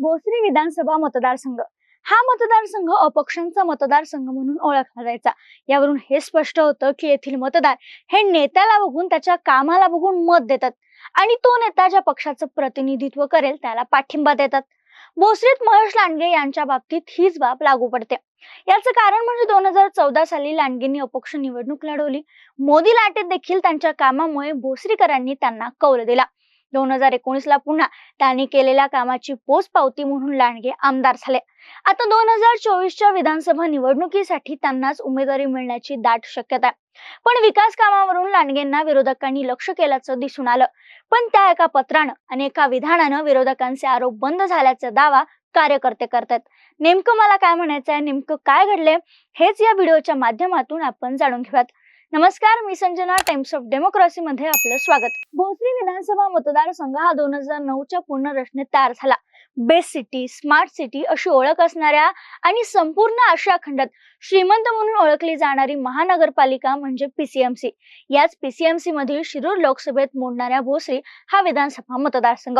भोसरी विधानसभा मतदारसंघ. हा मतदारसंघ अपक्षांचा मतदारसंघ म्हणून ओळखला जायचा. यावरून हे स्पष्ट होतं की येथील मतदार हे नेत्याला बघून त्याच्या कामाला बघून मत देतात आणि तो नेता ज्या पक्षाचं प्रतिनिधित्व करेल त्याला पाठिंबा देतात. भोसरीत महेश लांडगे यांच्या बाबतीत हीच बाब लागू पडते. याचं कारण म्हणजे दोन हजार चौदा साली लांडगेंनी अपक्ष निवडणूक लढवली. मोदी लाटेत देखील त्यांच्या कामामुळे भोसरीकरांनी त्यांना कौल दिला. दोन हजार एकोणीस ला पुन्हा त्यांनी केलेल्या कामाची पोचपावती म्हणून लांडगे आमदार झाले. आता दोन हजार चोवीसच्या विधानसभा निवडणुकीसाठी त्यांनाच उमेदवारी मिळण्याची दाट शक्यता आहे. पण विकास कामावरून लांडगेंना विरोधकांनी लक्ष केल्याचं दिसून आलं. पण त्या एका पत्रानं आणि एका विधानानं विरोधकांचे आरोप बंद झाल्याचा दावा कार्यकर्ते करतात. नेमकं मला काय म्हणायचं आहे नेमकं काय घडलंय हेच या व्हिडिओच्या माध्यमातून आपण जाणून घेऊयात. नमस्कार मी संजना टाइम्स ऑफ डेमोक्रेसी मध्ये आपलं स्वागत. भोसरी विधानसभा मतदारसंघ हा दोन हजार नऊच्या पुनर्रचनेत तयार झाला. बेस्ट सिटी स्मार्ट सिटी अशी ओळख असणाऱ्या आणि संपूर्ण आशिया खंडात श्रीमंत म्हणून ओळखली जाणारी महानगरपालिका म्हणजे पीसीएमसी याच पीसीएमसी मधील शिरूर लोकसभेत मोडणाऱ्या भोसरी हा विधानसभा मतदारसंघ.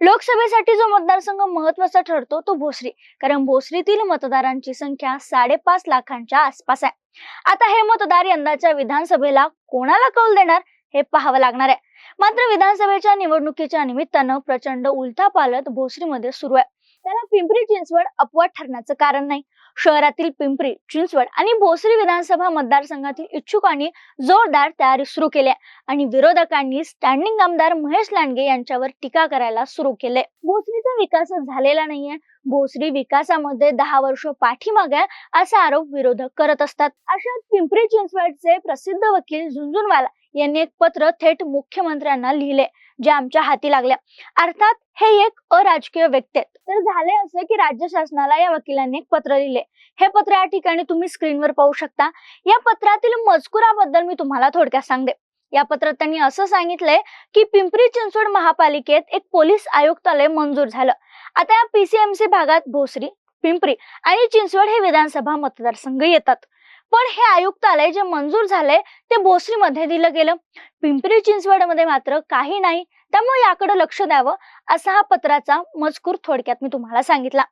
लोकसभेसाठी जो मतदारसंघ महत्त्वाचा ठरतो तो भोसरी. कारण भोसरीतील मतदारांची संख्या साडेपाच लाखांच्या आसपास आहे. आता हे मतदार यंदाच्या विधानसभेला कोणाला कौल देणार हे पाहावं लागणार आहे. मात्र विधानसभेच्या निवडणुकीच्या निमित्तानं प्रचंड उलथापालट भोसरीमध्ये सुरू आहे. त्याला पिंपरी चिंचवड अपवाद ठरण्याचं कारण नाही. शहरातील पिंपरी चिंचवड आणि भोसरी विधानसभा मतदारसंघातील इच्छुकांनी जोरदार तयारी सुरू केल्या आणि विरोधकांनी स्टँडिंग आमदार महेश लांडगे यांच्यावर टीका करायला सुरू केले. भोसरीचा विकास झालेला नाहीये. भोसरी विकासामध्ये दहा वर्ष पाठीमागे असा आरोप विरोधक करत असतात. अशात पिंपरी चिंचवडचे प्रसिद्ध वकील झुंझुनवाला यांनी एक पत्र थेट मुख्यमंत्र्यांना लिहिले. जे आमच्या हाती लागल्या. अर्थात हे एक अराजकीय व्यक्ती आहेत. तर झाले असे की राज्य शासनाला या वकिलांनी एक पत्र लिहिले हे पत्र या ठिकाणी तुम्ही स्क्रीनवर पाहू शकता. या पत्रातील मजकुराबद्दल मी तुम्हाला थोडक्यात सांगते. या पत्रात त्यांनी असं सांगितलंय की पिंपरी चिंचवड महापालिकेत एक पोलीस आयुक्तालय मंजूर झालं. आता या पीसीएमसी भागात भोसरी पिंपरी आणि चिंचवड हे विधानसभा मतदारसंघ येतात. पण हे आयुक्तालय जे मंजूर झालंय ते भोसरीमध्ये दिलं गेलं. पिंपरी चिंचवडमध्ये मात्र काही नाही. त्यामुळे याकडे लक्ष द्यावं असा हा पत्राचा मजकूर थोडक्यात मी तुम्हाला सांगितला.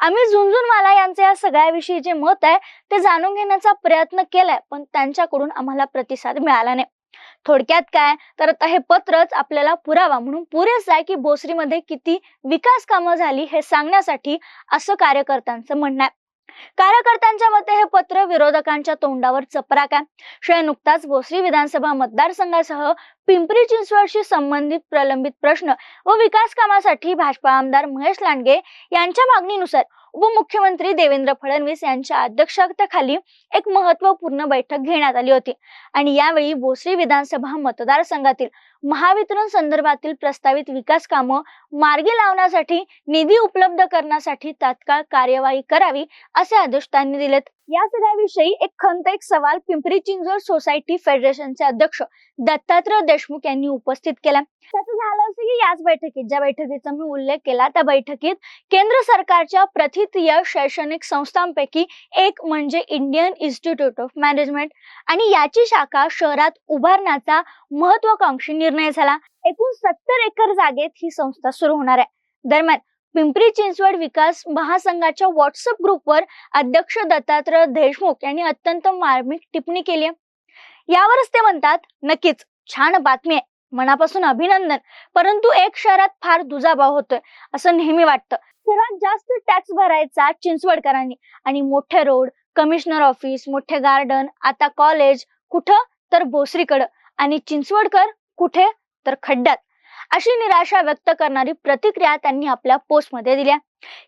आम्ही झुंझुनवाला यांचे या सगळ्याविषयी जे मत आहे ते जाणून घेण्याचा प्रयत्न केलाय पण त्यांच्याकडून आम्हाला प्रतिसाद मिळाला नाही. थोडक्यात काय? तर आता हे पत्रच आपल्याला पुरावा म्हणून पुरेस आहे की भोसरीमध्ये किती विकास कामं झाली हे सांगण्यासाठी असं कार्यकर्त्यांचं म्हणणं आहे. कार्यकर्त्यांच्या मते हे पत्र विरोधकांच्या तोंडावर चपराक आहे. शिवाय नुकताच भोसरी विधानसभा मतदारसंघासह पिंपरी चिंचवडशी संबंधित प्रलंबित प्रश्न व विकास कामासाठी भाजपा आमदार महेश लांडगे यांच्या मागणीनुसार उपमुख्यमंत्री देवेंद्र फडणवीस यांच्या अध्यक्षतेखाली एक महत्त्वपूर्ण बैठक घेण्यात आली होती. आणि यावेळी भोसरी विधानसभा मतदारसंघातील महावितरण संदर्भातील प्रस्तावित विकास कामं मार्गी लावण्यासाठी निधी उपलब्ध करण्यासाठी तात्काळ कार्यवाही करावी असे आदेश त्यांनी दिलेत. या सगळ्याविषयी एक खंत एक सवाल पिंपरी चिंचवड सोसायटी फेडरेशनचे अध्यक्ष दत्तात्रय देशमुख यांनी उपस्थित केला. त्याचं झालं असं की याच बैठकीत ज्या बैठकीचा मी उल्लेख केला त्या बैठकीत केंद्र सरकारच्या प्रथितीय शैक्षणिक संस्थांपैकी एक म्हणजे इंडियन इन्स्टिट्यूट ऑफ मॅनेजमेंट आणि याची शाखा शहरात उभारण्याचा महत्वाकांक्षी निर्णय झाला. एकूण सत्तर एकर जागेत ही संस्था सुरू होणार आहे. दरम्यान पिंपरी चिंचवड विकास महासंघाच्या व्हॉट्सअप ग्रुपवर अध्यक्ष दत्तात्रय देशमुख यांनी अत्यंत मार्मिक टिप्पणी केली आहे. यावरच ते म्हणतात नक्कीच छान बातमी आहे. मनापासून अभिनंदन. परंतु एक शहरात फार दुजाभाव होतोय. असं नेहमी वाटतं. सर्वात जास्त टॅक्स भरायचा चिंचवडकरांनी. आणि मोठे रोड कमिशनर ऑफिस मोठे गार्डन आता कॉलेज कुठं? तर भोसरीकडं. आणि चिंचवडकर कुठे? तर खड्ड्यात. अशी निराशा व्यक्त करणारी प्रतिक्रिया त्यांनी आपल्या पोस्टमध्ये दिल्या.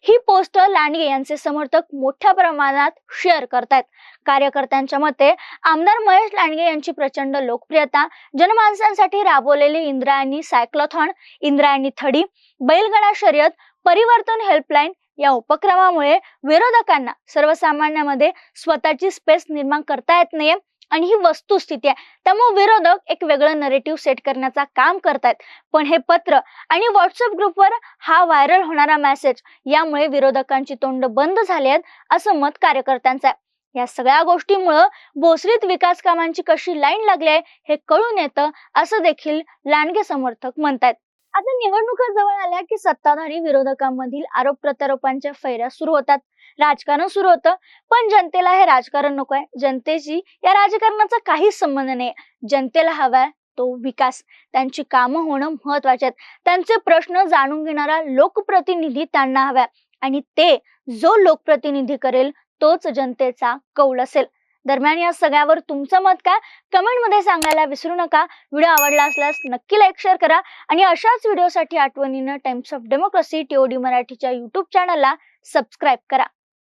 ही पोस्ट लांडगे यांचे समर्थक मोठ्या प्रमाणात शेअर करतायत. कार्यकर्त्यांच्या मते आमदार महेश लांडगे यांची प्रचंड लोकप्रियता जनमानसांसाठी राबवलेली इंद्रायणी सायक्लोथॉन इंद्रायणी थडी बैलगडा शर्यत परिवर्तन हेल्पलाईन या उपक्रमामुळे विरोधकांना सर्वसामान्यामध्ये स्वतःची स्पेस निर्माण करता येत नाहीये. आणि ही वस्तुस्थिती आहे. त्यामुळे विरोधक एक वेगळं नरेटिव्ह सेट करण्याचा काम करतायत. पण हे पत्र आणि व्हॉट्सअप ग्रुपवर हा व्हायरल होणारा मेसेज यामुळे विरोधकांची तोंड बंद झाली आहेत असं मत कार्यकर्त्यांचं आहे. या सगळ्या गोष्टीमुळं भोसरीत विकास कामांची कशी लाईन लागली आहे हे कळून येतं असं देखील लांडगे समर्थक म्हणतायत. आता निवडणुका जवळ आल्या की सत्ताधारी विरोधकांमधील आरोप प्रत्यारोपांच्या फैऱ्या सुरू होतात. राजकारण सुरू होतं पण जनतेला हे राजकारण नकोय जनतेशी या राजकारणाचा काहीच संबंध नाही. जनतेला हवाय तो विकास. त्यांची कामं होणं महत्त्वाचे आहेत. त्यांचे प्रश्न जाणून घेणारा लोकप्रतिनिधी त्यांना हवा आणि ते जो लोकप्रतिनिधी करेल तोच जनतेचा कौल असेल. दरम्यान या सगळ्यावर तुमचं मत काय? कमेंटमध्ये सांगायला विसरू नका. व्हिडिओ आवडला असल्यास नक्की लाईक शेअर करा. आणि अशाच व्हिडिओसाठी आठवणीनं टाइम्स ऑफ डेमोक्रेसी टीओडी मराठीच्या युट्यूब चॅनलला सबस्क्राईब करा.